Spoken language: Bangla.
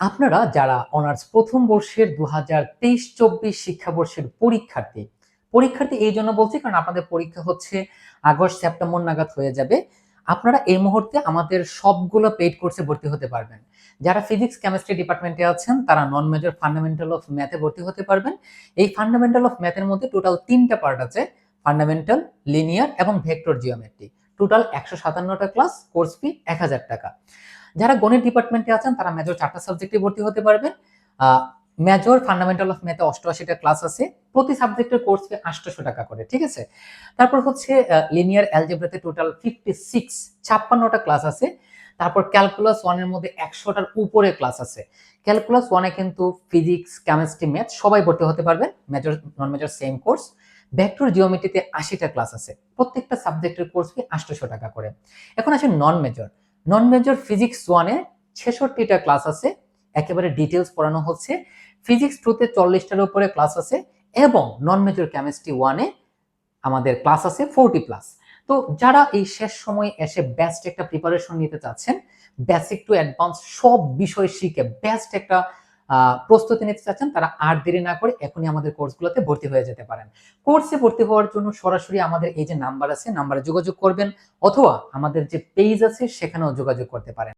আপনারা যারা অনার্স প্রথম বর্ষের দু হাজার তেইশ চব্বিশ শিক্ষাবর্ষের পরীক্ষার্থী পরীক্ষার্থী এই জন্য বলছি কারণ আপনাদের পরীক্ষা হচ্ছে আগস্ট, সেপ্টেম্বর নাগাদ হয়ে যাবে। আপনারা এই মুহূর্তে আমাদের সবগুলো পেইড কোর্সে ভর্তি হতে পারবেন। যারা ফিজিক্স কেমিস্ট্রি ডিপার্টমেন্টে আছেন, তারা নন মেজর ফান্ডামেন্টাল অফ ম্যাথে ভর্তি হতে পারবেন। এই ফান্ডামেন্টাল অফ ম্যাথের মধ্যে টোটাল তিনটা পার্ট আছে ফান্ডামেন্টাল লিনিয়ার এবং ভেক্টর জিওমেট্রি টোটাল একশো সাতান্নটা ক্লাস কোর্স ফি এক হাজার টাকা। যারা গণিত ডিপার্টমেন্টে আছেন, তারা মেজর চারটা সাবজেক্টে ভর্তি হতে পারবেন। মেজর ফান্ডামেন্টাল অফ ম্যাথে অষ্টআশিটা ক্লাস আছে। প্রতি সাবজেক্টের কোর্স ফি আটশোশো টাকা করে, ঠিক আছে? তারপর হচ্ছে লিনিয়ার অ্যালজেব্রাতে টোটাল ফিফটি সিক্স ছাপ্পান্নটা ক্লাস আছে। তারপর ক্যালকুলাস ওয়ানের মধ্যে একশোটার উপরে ক্লাস আছে। ক্যালকুলাস ওয়ানে কিন্তু ফিজিক্স কেমিস্ট্রি ম্যাথ সবাই ভর্তি হতে পারবেন। Major non major same course vector জিওমেট্রিতে আশিটা ক্লাস আছে। প্রত্যেকটা সাবজেক্টের কোর্স ফি আটশোশো টাকা করে। এখন আছে non major non major physics ওয়ানে ছেষট্টিটা ক্লাস আছে, একেবারে ডিটেলস পড়ানো হচ্ছে। ফিজিক্স টুতে চল্লিশটার উপরে ক্লাস আছে এবং নন মেজর কেমিস্ট্রি ওয়ানে আমাদের ক্লাস আছে ফোরটি প্লাস তো যারা এই শেষ সময়ে এসে বেস্ট একটা প্রিপারেশন নিতে চাচ্ছেন বেসিক টু অ্যাডভান্স সব বিষয় শিখে বেস্ট একটা প্রস্তুতি নিতে চাচ্ছেন, তারা আর দেরি না করে এখনই আমাদের কোর্সগুলোতে ভর্তি হয়ে যেতে পারেন। কোর্সে ভর্তি হওয়ার জন্য সরাসরি আমাদের এই যে নাম্বার আছে, নাম্বারে যোগাযোগ করবেন অথবা আমাদের যে পেজ আছে, সেখানেও যোগাযোগ করতে পারেন।